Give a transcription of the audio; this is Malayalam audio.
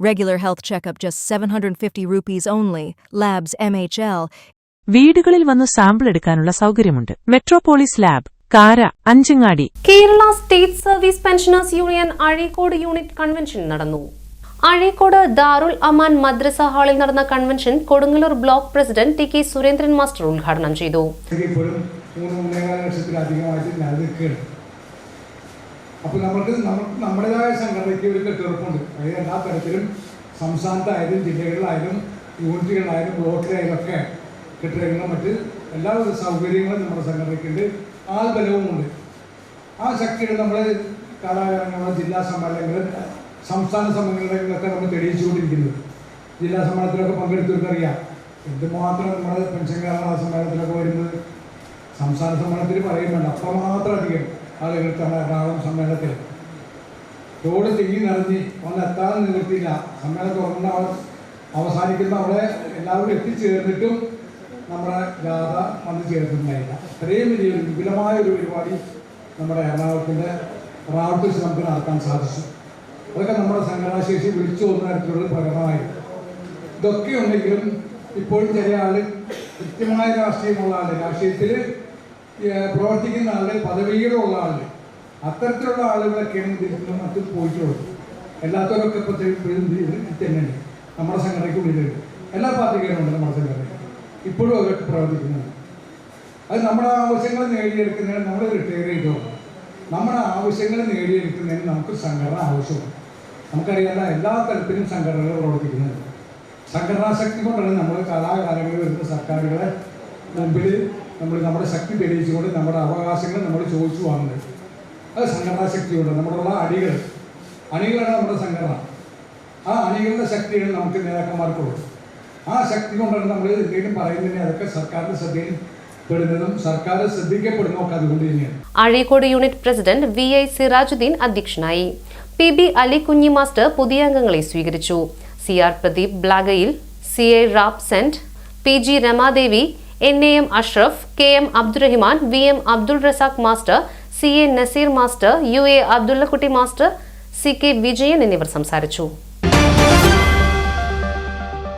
Regular health checkup just 750 rupees only. Labs MHL. വീടുകളിൽ വന്ന് സാമ്പിൾ എടുക്കാനുള്ള സൗകര്യമുണ്ട്. Metropolis lab Kara Anchangadi. Kerala state service pensioners union Azhikode unit convention നടന്നു. അഴീക്കോട് ദാറുൽ അമാൻ മദ്രസ ഹാളിൽ നടന്ന convention Kodungallur block president T K Surendran master ഉദ്ഘാടനം ചെയ്തു. അപ്പോൾ നമുക്ക് നമുക്ക് നമ്മുടേതായ സംഘടനയ്ക്ക് ഒരു കെട്ടുറപ്പുണ്ട് അതായത് എല്ലാ തരത്തിലും സംസ്ഥാനത്തായാലും ജില്ലകളിലായാലും യൂണിറ്റുകളിലായാലും ബ്ലോക്കിലായാലും ഒക്കെ കെട്ടിടങ്ങളും മറ്റ് എല്ലാവിധ സൗകര്യങ്ങളും നമ്മുടെ സംഘടനയ്ക്കുണ്ട്. ആൾബലവുമുണ്ട്. ആ ശക്തികൾ നമ്മൾ കലാകാരങ്ങളും ജില്ലാ സമ്മേളനങ്ങളും സംസ്ഥാന സമ്മേളനങ്ങളിലൊക്കെ നമ്മൾ തെളിയിച്ചുകൊണ്ടിരിക്കുന്നത്. ജില്ലാ സമ്മേളനത്തിലൊക്കെ പങ്കെടുത്തവർക്കറിയാം. എന്തുമാത്രം നമ്മുടെ പെൻഷൻകാരുടെ സമ്മേളനത്തിലൊക്കെ വരുന്നത്? സംസ്ഥാന സമ്മേളനത്തിൽ പറയുന്നുണ്ട്. അത്രമാത്രം അധികം. ആളുകൾക്കാണ് എറണാകുളം സമ്മേളനത്തിൽ. റോഡ് തിങ്ങി നിറഞ്ഞ് ഒന്ന് എത്താതെ നിവർത്തിയില്ല സമ്മേളനം തുറന്ന അവ- അവസാനിക്കുന്ന അവിടെ എല്ലാവരും എത്തിച്ചേർന്നിട്ടും നമ്മുടെ ജാഥ വന്നു ചേർന്നിട്ടുണ്ടായില്ല. അത്രയും വലിയ ഒരു വിപുലമായ ഒരു പരിപാടി നമ്മുടെ എറണാകുളത്തിന്റെ എറണാകുളത്ത് വെച്ച് നമുക്ക് നടത്താൻ സാധിച്ചു. അതൊക്കെ നമ്മുടെ സംഘടനാശേഷി വിളിച്ചു പോകുന്ന തരത്തിലുള്ള പ്രകടനമായിരുന്നു. ഇതൊക്കെ ഉണ്ടെങ്കിലും ഇപ്പോഴും ചില ആൾ കൃത്യമായ രാഷ്ട്രീയമുള്ള ആൾ. രാഷ്ട്രീയത്തിൽ പ്രവർത്തിക്കുന്ന ആളുടെ പദവികളുള്ള ആളുകൾ അത്തരത്തിലുള്ള ആളുകളൊക്കെയാണ് നിന്നും മറ്റും പോയിട്ടുള്ളത് എല്ലാത്തവരൊക്കെ ഇപ്പോൾ തന്നെയാണ് നമ്മുടെ സംഘടനയ്ക്കുള്ളിലുണ്ട്. എല്ലാ പാർട്ടിക്കാരുമുണ്ട് നമ്മുടെ സംഘടന ഇപ്പോഴും അവരൊക്കെ പ്രവർത്തിക്കുന്നത് അത് നമ്മുടെ ആവശ്യങ്ങൾ നേടിയെടുക്കുന്നതിന് നമ്മൾ റിട്ടയർ ചെയ്തോ? നമ്മുടെ ആവശ്യങ്ങൾ നേടിയെടുക്കുന്നതിന് നമുക്ക് സംഘടന ആവശ്യമാണ്. നമുക്കറിയാവുന്ന എല്ലാ തരത്തിലും സംഘടനകൾ പ്രവർത്തിക്കുന്നത് സംഘടനാ ശക്തി കൊണ്ടാണ് നമ്മൾ കാലാകാലങ്ങളിൽ വരുന്ന സർക്കാരുകളെ മുമ്പിൽ നമ്മൾ നമ്മുടെ ശക്തി തെളിയിച്ചുകൊണ്ട് നമ്മുടെ അവകാശങ്ങൾ നമ്മൾ ചോദിച്ചു വാങ്ങുന്നത്. അത് സംഘടനാ ശക്തിയുണ്ട്. നമ്മളുള്ള അണികൾ. അണികളാണ് നമ്മുടെ സംഘടന. ആ അണികളുടെ ശക്തിയാണ് നമുക്ക് നേതാക്കന്മാർക്കുള്ളത്. ആ ശക്തി കൊണ്ടാണ് നമ്മൾ എന്തെങ്കിലും പറയുന്നതിന് അതൊക്കെ സർക്കാരിന്റെ ശ്രദ്ധയിൽ Azhikode unit president V I Sirajuddin അധ്യക്ഷനായി. P B Ali Kunhi master പുതിയ അംഗങ്ങളെ സ്വീകരിച്ചു. സി ആർ പ്രദീപ് ബ്ലാഗയിൽ സി എ റാബ് saint P G Ramadevi N A M Ashraf K M Abdurahiman V M Abdul Razak master C A Nazeer master U A Abdullakutty master C K Vijayan എന്നിവർ സംസാരിച്ചു.